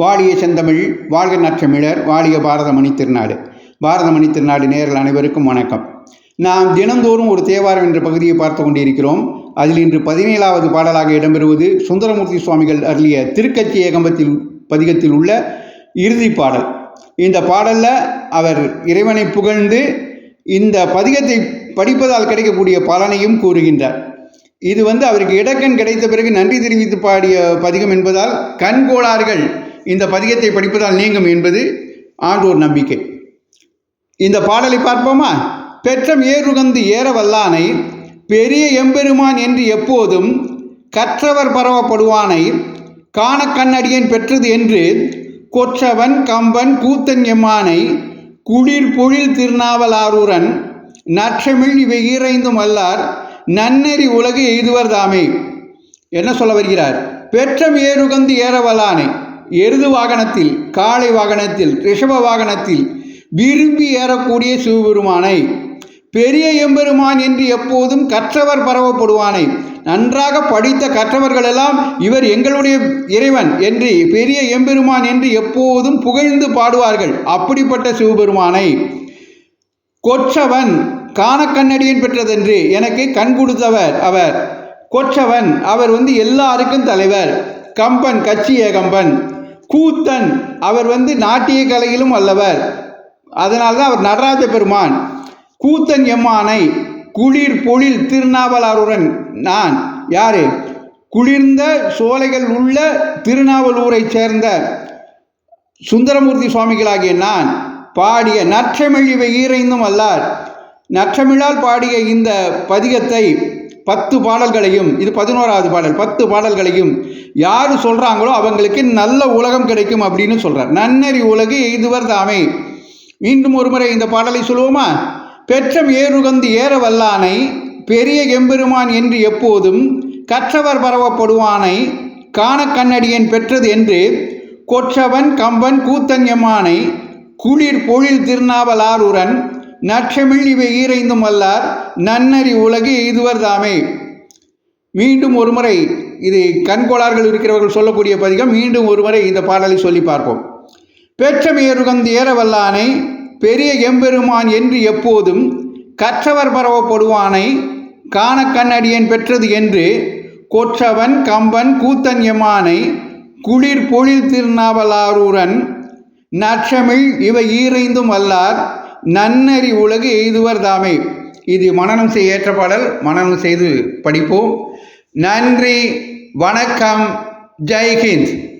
வாழிய செந்தமிழ் வாழ்க நற்றமிழர் வாழிய பாரதமணி திருநாடு. பாரதமணி திருநாடு நேரில் அனைவருக்கும் வணக்கம். நாம் தினந்தோறும் ஒரு தேவாரம் என்ற பகுதியை பார்த்து கொண்டிருக்கிறோம். அதில் இன்று பதினேழாவது பாடலாக இடம்பெறுவது சுந்தரமூர்த்தி சுவாமிகள் அருளிய திருக்கட்சி ஏகம்பத்தில் பதிகத்தில் உள்ள இறுதி பாடல். இந்த பாடலில் அவர் இறைவனை புகழ்ந்து இந்த பதிகத்தை படிப்பதால் கிடைக்கக்கூடிய பலனையும் கூறுகின்றார். இது வந்து அவருக்கு இடக்கண் கிடைத்த பிறகு நன்றி தெரிவித்து பாடிய பதிகம் என்பதால் கண்கோளாறுகள் இந்த பதிகத்தை படிப்பதால் நீங்கும் என்பது ஆண்டோர் நம்பிக்கை. இந்த பாடலை பார்ப்போமா? பெற்றம் ஏறுகந்து ஏற வல்லானை பெரிய எம்பெருமான் என்று எப்போதும் கற்றவர் பரவப்படுவானை காண கண்ணடியன் பெற்றது என்று கொற்றவன் கம்பன் கூத்தன் எம்மானை குளிர் பொழில் திருநாவலாரூரன் நற்றமிழ் இவை ஈரைந்தும் அல்லார் நன்னெறி உலகு எய்துவர் தாமே. என்ன சொல்ல வருகிறார்? பெற்றம் ஏறுகந்து ஏறவலானை எருது வாகனத்தில் காளை வாகனத்தில் ரிஷப வாகனத்தில் விரும்பி ஏறக்கூடிய சிவபெருமானை பெரிய எம்பெருமான் என்று எப்போதும் கற்றவர் பரவப்படுவானை நன்றாக படித்த கற்றவர்கள் எல்லாம் இவர் எங்களுடைய இறைவன் என்று பெரிய எம்பெருமான் என்று எப்போதும் புகழ்ந்து பாடுவார்கள். அப்படிப்பட்ட சிவபெருமானை கொற்றவன் காணக்கண்ணடியன் பெற்றதென்று எனக்கு கண் கொடுத்தவர் அவர். கொற்றவன் அவர் வந்து எல்லாருக்கும் தலைவர். கம்பன் கட்சி ஏகம்பன் கூத்தன். அவர் வந்து நாட்டிய கலையிலும் வல்லவர். அதனால்தான் அவர் நடராஜ பெருமான். கூத்தன் எம்மானை குளிர் பொழில் திருநாவலாருடன் நான் யாரு? குளிர்ந்த சோலைகள் உள்ள திருநாவலூரைச் சேர்ந்த சுந்தரமூர்த்தி சுவாமிகளாகிய நான் பாடிய நற்றமிழிவை ஈரைந்தும் அல்லார். நற்றமிழால் பாடிய இந்த பதிகத்தை பத்து பாடல்களையும் இது பதினோராவது பாடல் பத்து பாடல்களையும் யார் சொல்கிறாங்களோ அவங்களுக்கு நல்ல உலகம் கிடைக்கும் அப்படின்னு சொல்கிறார் நன்னறி உலகு எய்துவர் தாமே. மீண்டும் ஒரு முறை இந்த பாடலை சொல்லுவோமா? பெற்றம் ஏறுகந்து ஏற வல்லானை பெரிய எம்பெருமான் என்று எப்போதும் கற்றவர் பரவப்படுவானை காண கண்ணடியன் பெற்றது என்று கொற்றவன் கம்பன் கூத்தன் எம்மானை குளிர் பொழில் திருநாவலாருடன் நற்றமிழ் இவை ஈரைந்தும் அல்லார் நன்னறி உலகு எய்துவர் தாமே. மீண்டும் ஒரு முறை இது கண்கோளார்கள் இருக்கிறவர்கள் சொல்லக்கூடிய பதிகம் மீண்டும் ஒரு முறை இந்த பாடலை சொல்லி பார்ப்போம். பெற்றமையருகந்து ஏறவல்லானை பெரிய எம்பெருமான் என்று எப்போதும் கற்றவர் பரவப்படுவானை காண கண்ணடியன் பெற்றது என்று கொற்றவன் கம்பன் கூத்தன் எமானை குளிர் பொழில் திருநாவலாரூரன் நற்றமிழ் இவை ஈரைந்தும் அல்லார் நன்னறி உலகு எய்துவர் தாமே. இது மனனம் செய்ய ஏற்ற பாடல். மனநம் செய்து படிப்போம். நன்றி வணக்கம். ஜெய்ஹிந்த்